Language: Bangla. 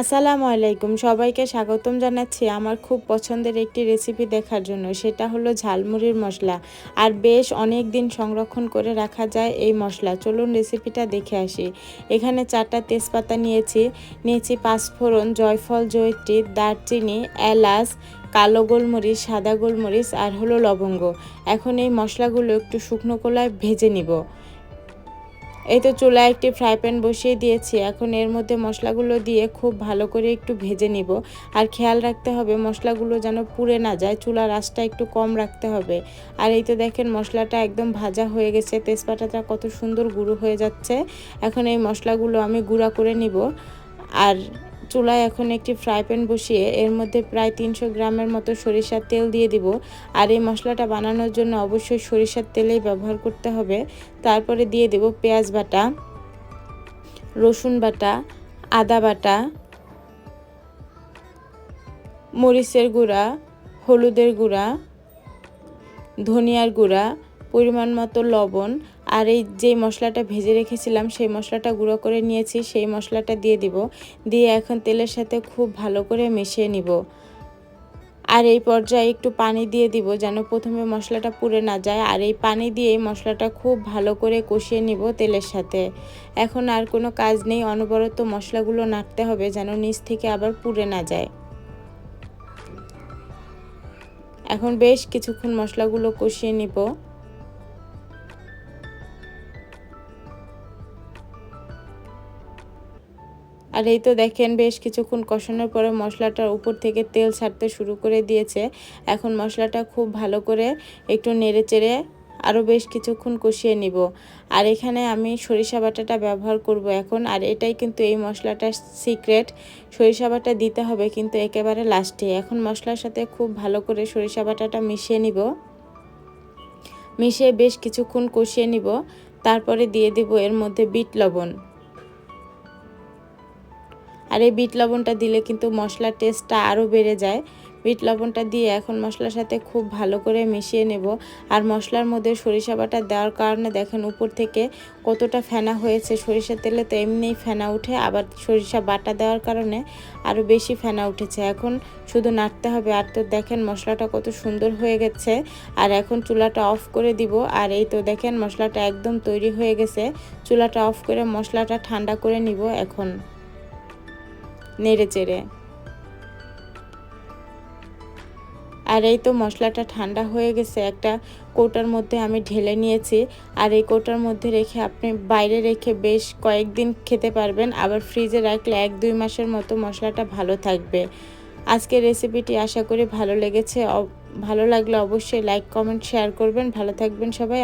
আসসালামু আলাইকুম। সবাইকে স্বাগতম জানাচ্ছি আমার খুব পছন্দের একটি রেসিপি দেখার জন্য। সেটা হলো ঝালমুড়ির মশলা। আর বেশ অনেক দিন সংরক্ষণ করে রাখা যায় এই মশলা। চলুন রেসিপিটা দেখে আসি। এখানে চারটা তেজপাতা নিয়েছি। নিয়েছি পাঁচফোড়ন জয়ফল, জয়ত্রী, দারচিনি, এলাচ, কালো গোলমরিচ, সাদা গোলমরিচ আর হলো লবঙ্গ। এখন এই মশলাগুলো একটু শুকনো কলায় ভেজে নিব। এই তো চুলা একটি ফ্রাই প্যান বসিয়ে দিয়েছি। এখন এর মধ্যে মশলাগুলো দিয়ে খুব ভালো করে একটু ভেজে নিব। আর খেয়াল রাখতে হবে মশলাগুলো যেন পুড়ে না যায়, চুলার আঁচটা একটু কম রাখতে হবে। আর এই তো দেখেন মশলাটা একদম ভাজা হয়ে গেছে, তেজপাতাটা কত সুন্দর গুঁড়ো হয়ে যাচ্ছে। এখন এই মশলাগুলো আমি গুঁড়া করে নিব। আর চুলায় এখন একটি ফ্রাই প্যান বসিয়ে এর মধ্যে প্রায় তিনশো গ্রামের মতো সরিষার তেল দিয়ে দিব। আর এই মশলাটা বানানোর জন্য অবশ্যই সরিষার তেলেই ব্যবহার করতে হবে। তারপরে দিয়ে দেব পেঁয়াজ বাটা, রসুন বাটা, আদা বাটা, মরিচের গুঁড়া, হলুদের গুঁড়া, ধনিয়ার গুঁড়া, পরিমাণ মতো লবণ আর এই যে মশলাটা ভেজে রেখেছিলাম, সেই মশলাটা গুঁড়ো করে নিয়েছি, সেই মশলাটা দিয়ে দিব। দিয়ে এখন তেলের সাথে খুব ভালো করে মিশিয়ে নিব। আর এই পর্যায়ে একটু পানি দিয়ে দিব যেন প্রথমে মশলাটা পুড়ে না যায়। আর এই পানি দিয়ে মশলাটা খুব ভালো করে কষিয়ে নিব তেলের সাথে। এখন আর কোনো কাজ নেই, অনবরত মশলাগুলো নাড়তে হবে যেন নিচ থেকে আবার পুড়ে না যায়। এখন বেশ কিছুক্ষণ মশলাগুলো কষিয়ে নিব। আর এই তো দেখেন বেশ কিছুক্ষণ কষানোর পরে মশলাটার উপর থেকে তেল ছাড়তে শুরু করে দিয়েছে। এখন মশলাটা খুব ভালো করে একটু নেড়ে চেড়ে আরও বেশ কিছুক্ষণ কষিয়ে নিব। আর এখানে আমি সরিষা বাটাটা ব্যবহার করব এখন। আর এটাই কিন্তু এই মশলাটার সিক্রেট। সরিষা বাটা দিতে হবে কিন্তু একেবারে লাস্টে। এখন মশলার সাথে খুব ভালো করে সরিষা বাটাটা মিশিয়ে নিব। মিশিয়ে বেশ কিছুক্ষণ কষিয়ে নিব। তারপরে দিয়ে দিব এর মধ্যে বিট লবণ। আর এই বিট লবণটা দিলে কিন্তু মশলার টেস্টটা আরও বেড়ে যায়। বিট লবণটা দিয়ে এখন মশলার সাথে খুব ভালো করে মিশিয়ে নেব। আর মশলার মধ্যে সরিষা বাটা দেওয়ার কারণে দেখেন উপর থেকে কতটা ফেনা হয়েছে। সরিষা তেলে তো এমনিই ফেনা উঠে, আবার সরিষা বাটা দেওয়ার কারণে আরও বেশি ফেনা উঠেছে। এখন শুধু নাড়তে হবে। আর তো দেখেন মশলাটা কত সুন্দর হয়ে গেছে। আর এখন চুলাটা অফ করে দিব। আর এই তো দেখেন মশলাটা একদম তৈরি হয়ে গেছে। চুলাটা অফ করে মশলাটা ঠান্ডা করে নিব এখন। নেড়ে চেড়ে। আর এই তো মশলাটা ঠান্ডা হয়ে গেছে, একটা কৌটার মধ্যে আমি ঢেলে নিয়েছি। আর এই কৌটার মধ্যে রেখে আপনি বাইরে রেখে বেশ কয়েকদিন খেতে পারবেন। আবার ফ্রিজে রাখলে এক দুই মাসের মতো মশলাটা ভালো থাকবে। আজকের রেসিপিটি আশা করি ভালো লেগেছে। ভালো লাগলে অবশ্যই লাইক, কমেন্ট, শেয়ার করবেন। ভালো থাকবেন সবাই।